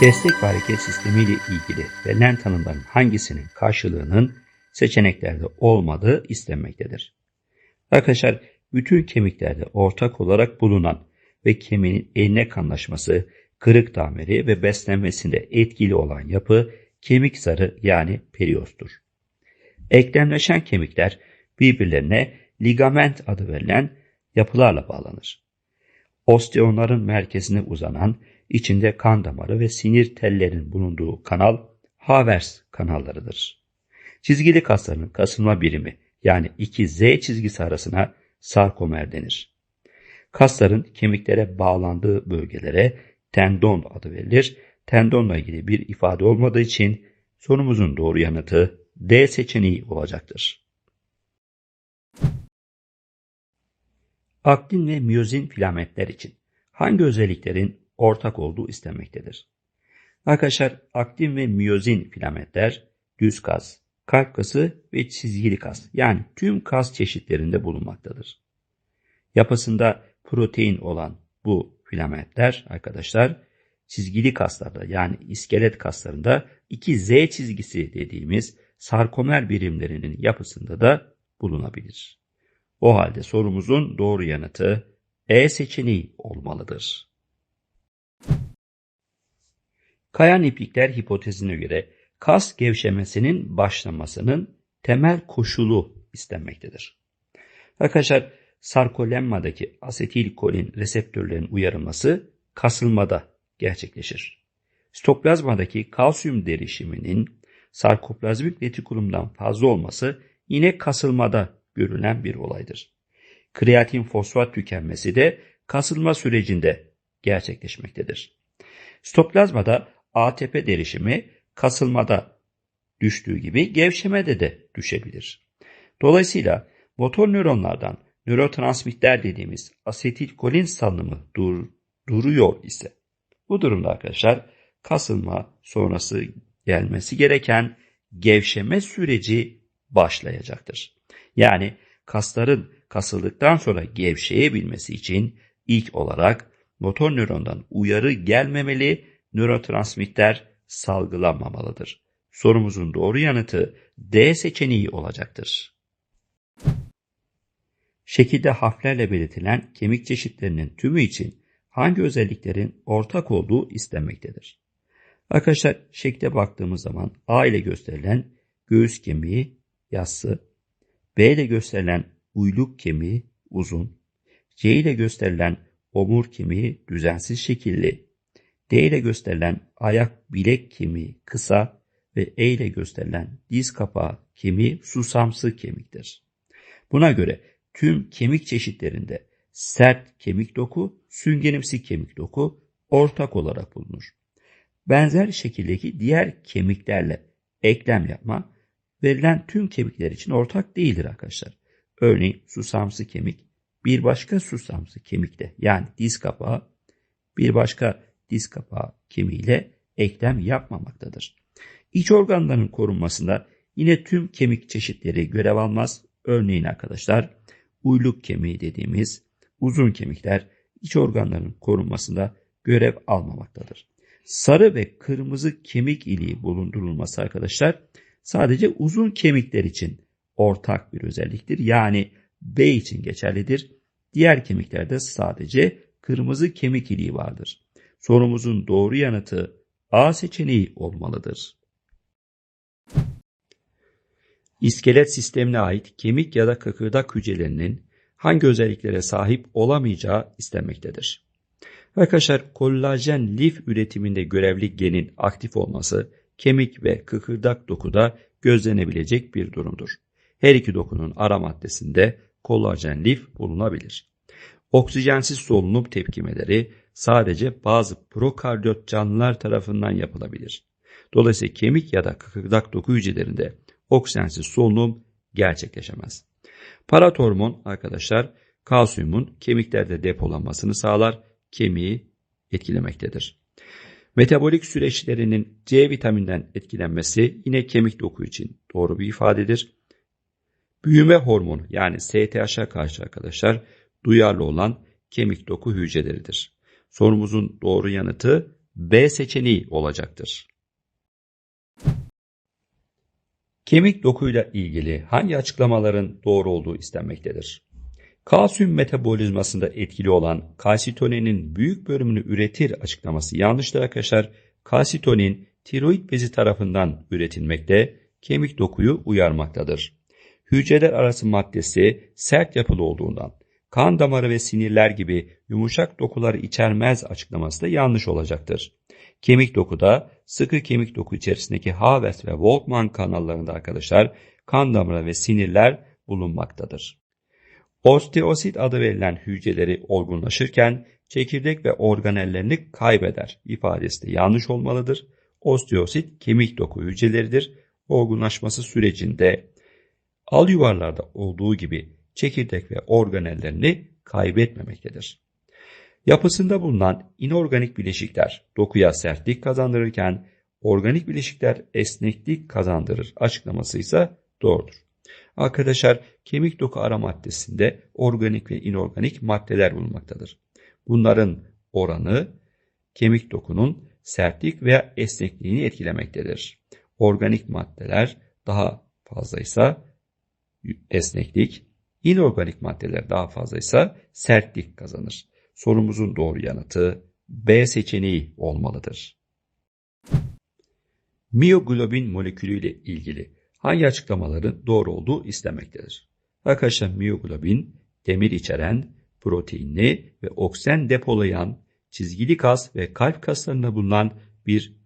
Destek ve hareket sistemi ile ilgili verilen tanımların hangisinin karşılığının seçeneklerde olmadığı istenmektedir. Arkadaşlar bütün kemiklerde ortak olarak bulunan ve kemiğin eline kanlaşması, kırık tamiri ve beslenmesinde etkili olan yapı kemik zarı yani periostur. Eklemleşen kemikler birbirlerine ligament adı verilen yapılarla bağlanır. Osteonların merkezine uzanan, içinde kan damarı ve sinir tellerinin bulunduğu kanal Havers kanallarıdır. Çizgili kasların kasılma birimi yani iki Z çizgisi arasına sarkomer denir. Kasların kemiklere bağlandığı bölgelere tendon adı verilir. Tendonla ilgili bir ifade olmadığı için sorumuzun doğru yanıtı D seçeneği olacaktır. Aktin ve miyozin filamentler için hangi özelliklerin ortak olduğu istenmektedir? Arkadaşlar aktin ve miyozin filamentler düz kas, kalp kası ve çizgili kas yani tüm kas çeşitlerinde bulunmaktadır. Yapısında protein olan bu filamentler arkadaşlar çizgili kaslarda yani iskelet kaslarında iki Z çizgisi dediğimiz sarkomer birimlerinin yapısında da bulunabilir. O halde sorumuzun doğru yanıtı E seçeneği olmalıdır. Kayan iplikler hipotezine göre kas gevşemesinin başlamasının temel koşulu istenmektedir. Arkadaşlar sarkolemmadaki asetilkolin reseptörlerin uyarılması kasılmada gerçekleşir. Stoplazmadaki kalsiyum derişiminin sarkoplazmik retikulumdan fazla olması yine kasılmada görülen bir olaydır. Kreatin fosfat tükenmesi de kasılma sürecinde gerçekleşmektedir. Stoplazmada ATP derişimi kasılmada düştüğü gibi gevşemede de düşebilir. Dolayısıyla motor nöronlardan nörotransmitter dediğimiz asetilkolin salınımı dur, duruyor ise bu durumda arkadaşlar kasılma sonrası gelmesi gereken gevşeme süreci başlayacaktır. Yani kasların kasıldıktan sonra gevşeyebilmesi için ilk olarak motor nörondan uyarı gelmemeli, nörotransmitter salgılanmamalıdır. Sorumuzun doğru yanıtı D seçeneği olacaktır. Şekilde harflerle belirtilen kemik çeşitlerinin tümü için hangi özelliklerin ortak olduğu istenmektedir? Arkadaşlar şekle baktığımız zaman A ile gösterilen göğüs kemiği yassı, B ile gösterilen uyluk kemiği uzun, C ile gösterilen omur kemiği düzensiz şekilli, D ile gösterilen ayak bilek kemiği kısa ve E ile gösterilen diz kapağı kemiği susamsı kemiktir. Buna göre tüm kemik çeşitlerinde sert kemik doku, süngenimsi kemik doku ortak olarak bulunur. Benzer şekildeki diğer kemiklerle eklem yapma verilen tüm kemikler için ortak değildir arkadaşlar. Örneğin susamsı kemik bir başka susamsı kemikte yani diz kapağı bir başka diz kapağı kemiğiyle eklem yapmamaktadır. İç organların korunmasında yine tüm kemik çeşitleri görev almaz. Örneğin arkadaşlar uyluk kemiği dediğimiz uzun kemikler iç organların korunmasında görev almamaktadır. Sarı ve kırmızı kemik iliği bulundurulması arkadaşlar sadece uzun kemikler için ortak bir özelliktir. Yani B için geçerlidir. Diğer kemiklerde sadece kırmızı kemik iliği vardır. Sorumuzun doğru yanıtı A seçeneği olmalıdır. İskelet sistemine ait kemik ya da kıkırdak hücrelerinin hangi özelliklere sahip olamayacağı istenmektedir. Arkadaşlar kollajen lif üretiminde görevli genin aktif olması kemik ve kıkırdak dokuda gözlenebilecek bir durumdur. Her iki dokunun ara maddesinde kollajen lif bulunabilir. Oksijensiz solunum tepkimeleri sadece bazı prokardiyot canlılar tarafından yapılabilir. Dolayısıyla kemik ya da kıkırdak doku hücrelerinde oksijensiz solunum gerçekleşemez. Paratormon arkadaşlar kalsiyumun kemiklerde depolanmasını sağlar, kemiği etkilemektedir. Metabolik süreçlerinin C vitaminden etkilenmesi yine kemik doku için doğru bir ifadedir. Büyüme hormonu yani STH'a karşı arkadaşlar duyarlı olan kemik doku hücreleridir. Sorumuzun doğru yanıtı B seçeneği olacaktır. Kemik dokuyla ilgili hangi açıklamaların doğru olduğu istenmektedir? Kalsiyum metabolizmasında etkili olan kalsitonin büyük bölümünü üretir açıklaması yanlıştır arkadaşlar. Kalsitonin tiroid bezi tarafından üretilmekte, kemik dokuyu uyarmaktadır. Hücreler arası maddesi sert yapılı olduğundan kan damarı ve sinirler gibi yumuşak dokuları içermez açıklaması da yanlış olacaktır. Kemik dokuda sıkı kemik doku içerisindeki Havers ve Volkmann kanallarında arkadaşlar kan damarı ve sinirler bulunmaktadır. Osteosit adı verilen hücreleri olgunlaşırken çekirdek ve organellerini kaybeder ifadesi de yanlış olmalıdır. Osteosit kemik doku hücreleridir. Olgunlaşması sürecinde al yuvarlarda olduğu gibi çekirdek ve organellerini kaybetmemektedir. Yapısında bulunan inorganik bileşikler dokuya sertlik kazandırırken organik bileşikler esneklik kazandırır açıklaması ise doğrudur. Arkadaşlar kemik doku ara maddesinde organik ve inorganik maddeler bulunmaktadır. Bunların oranı kemik dokunun sertlik veya esnekliğini etkilemektedir. Organik maddeler daha fazlaysa esneklik, inorganik maddeler daha fazlaysa sertlik kazanır. Sorumuzun doğru yanıtı B seçeneği olmalıdır. Miyoglobin molekülü ile ilgili hangi açıklamaların doğru olduğu istenmektedir? Arkadaşlar miyoglobin demir içeren, proteinli ve oksijen depolayan çizgili kas ve kalp kaslarında bulunan bir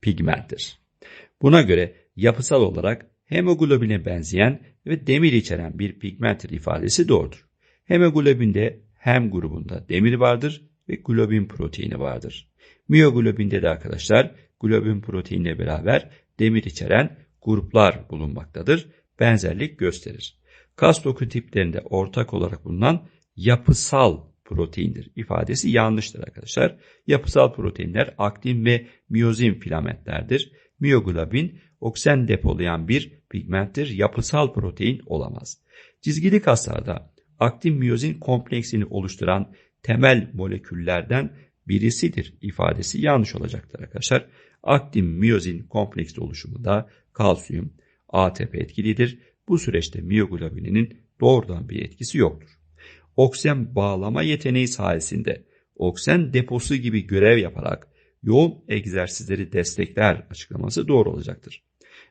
pigmenttir. Buna göre yapısal olarak hemoglobine benzeyen ve demir içeren bir pigmenttir ifadesi doğrudur. Hemoglobinde hem grubunda demir vardır ve globin proteini vardır. Miyoglobinde de arkadaşlar globin proteinle beraber demir içeren gruplar bulunmaktadır. Benzerlik gösterir. Kas doku tiplerinde ortak olarak bulunan yapısal proteindir ifadesi yanlıştır arkadaşlar. Yapısal proteinler aktin ve miyozin filamentlerdir. Miyoglobin oksijen depolayan bir pigmenttir. Yapısal protein olamaz. Çizgili kaslarda aktin miyozin kompleksini oluşturan temel moleküllerden birisidir ifadesi yanlış olacaktır arkadaşlar. Aktin miyozin kompleks oluşumunda kalsiyum, ATP etkilidir. Bu süreçte miyoglobininin doğrudan bir etkisi yoktur. Oksijen bağlama yeteneği sayesinde oksijen deposu gibi görev yaparak yoğun egzersizleri destekler açıklaması doğru olacaktır.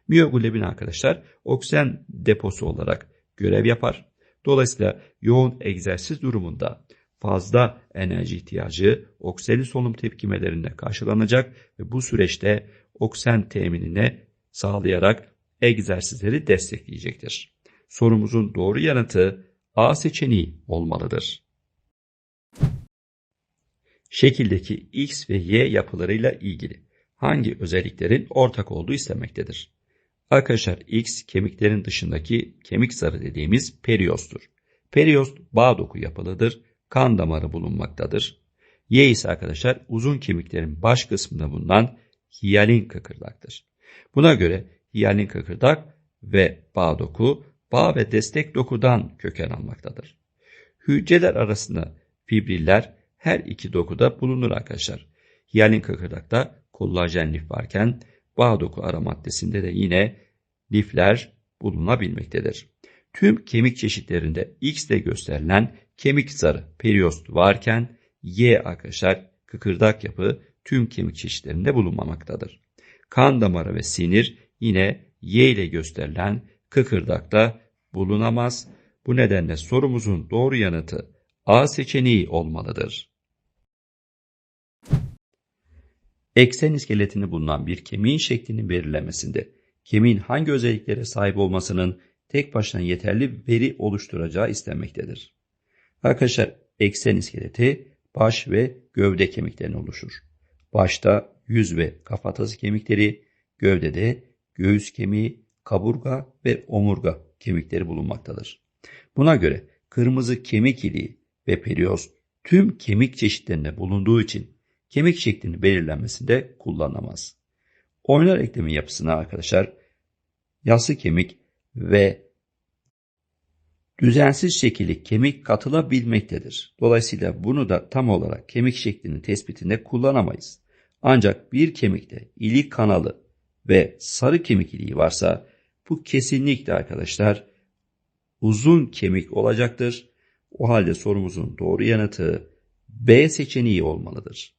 Miyoglobin arkadaşlar oksijen deposu olarak görev yapar. Dolayısıyla yoğun egzersiz durumunda fazla enerji ihtiyacı oksijeni solunum tepkimelerinde karşılanacak ve bu süreçte oksijen teminine sağlayarak egzersizleri destekleyecektir. Sorumuzun doğru yanıtı A seçeneği olmalıdır. Şekildeki X ve Y yapılarıyla ilgili hangi özelliklerin ortak olduğu istenmektedir? Arkadaşlar X kemiklerin dışındaki kemik zarı dediğimiz periyostur. Periyost bağ doku yapılıdır. Kan damarı bulunmaktadır. Y ise arkadaşlar uzun kemiklerin baş kısmında bulunan hiyalin kıkırdaktır. Buna göre hiyalin kıkırdak ve bağ doku bağ ve destek dokudan köken almaktadır. Hücreler arasında fibriller her iki dokuda bulunur arkadaşlar. Hiyalin kıkırdakta kollajen lif varken bağ doku ara maddesinde de yine lifler bulunabilmektedir. Tüm kemik çeşitlerinde X'de gösterilen kemik zarı periost varken Y arkadaşlar kıkırdak yapı tüm kemik çeşitlerinde bulunmamaktadır. Kan damarı ve sinir yine Y ile gösterilen kıkırdakta bulunamaz. Bu nedenle sorumuzun doğru yanıtı A seçeneği olmalıdır. Eksen iskeletini bulunan bir kemiğin şeklinin belirlenmesinde kemiğin hangi özelliklere sahip olmasının tek başına yeterli veri oluşturacağı istenmektedir. Arkadaşlar eksen iskeleti baş ve gövde kemiklerini oluşur. Başta yüz ve kafatası kemikleri, gövdede göğüs kemiği, kaburga ve omurga kemikleri bulunmaktadır. Buna göre kırmızı kemik iliği ve perioz tüm kemik çeşitlerinde bulunduğu için kemik şeklini belirlenmesinde kullanılamaz. Oynar eklemin yapısına arkadaşlar yassı kemik ve düzensiz şekilde kemik katılabilmektedir. Dolayısıyla bunu da tam olarak kemik şeklinin tespitinde kullanamayız. Ancak bir kemikte ilik kanalı ve sarı kemik iliği varsa bu kesinlikle arkadaşlar uzun kemik olacaktır. O halde sorumuzun doğru yanıtı B seçeneği olmalıdır.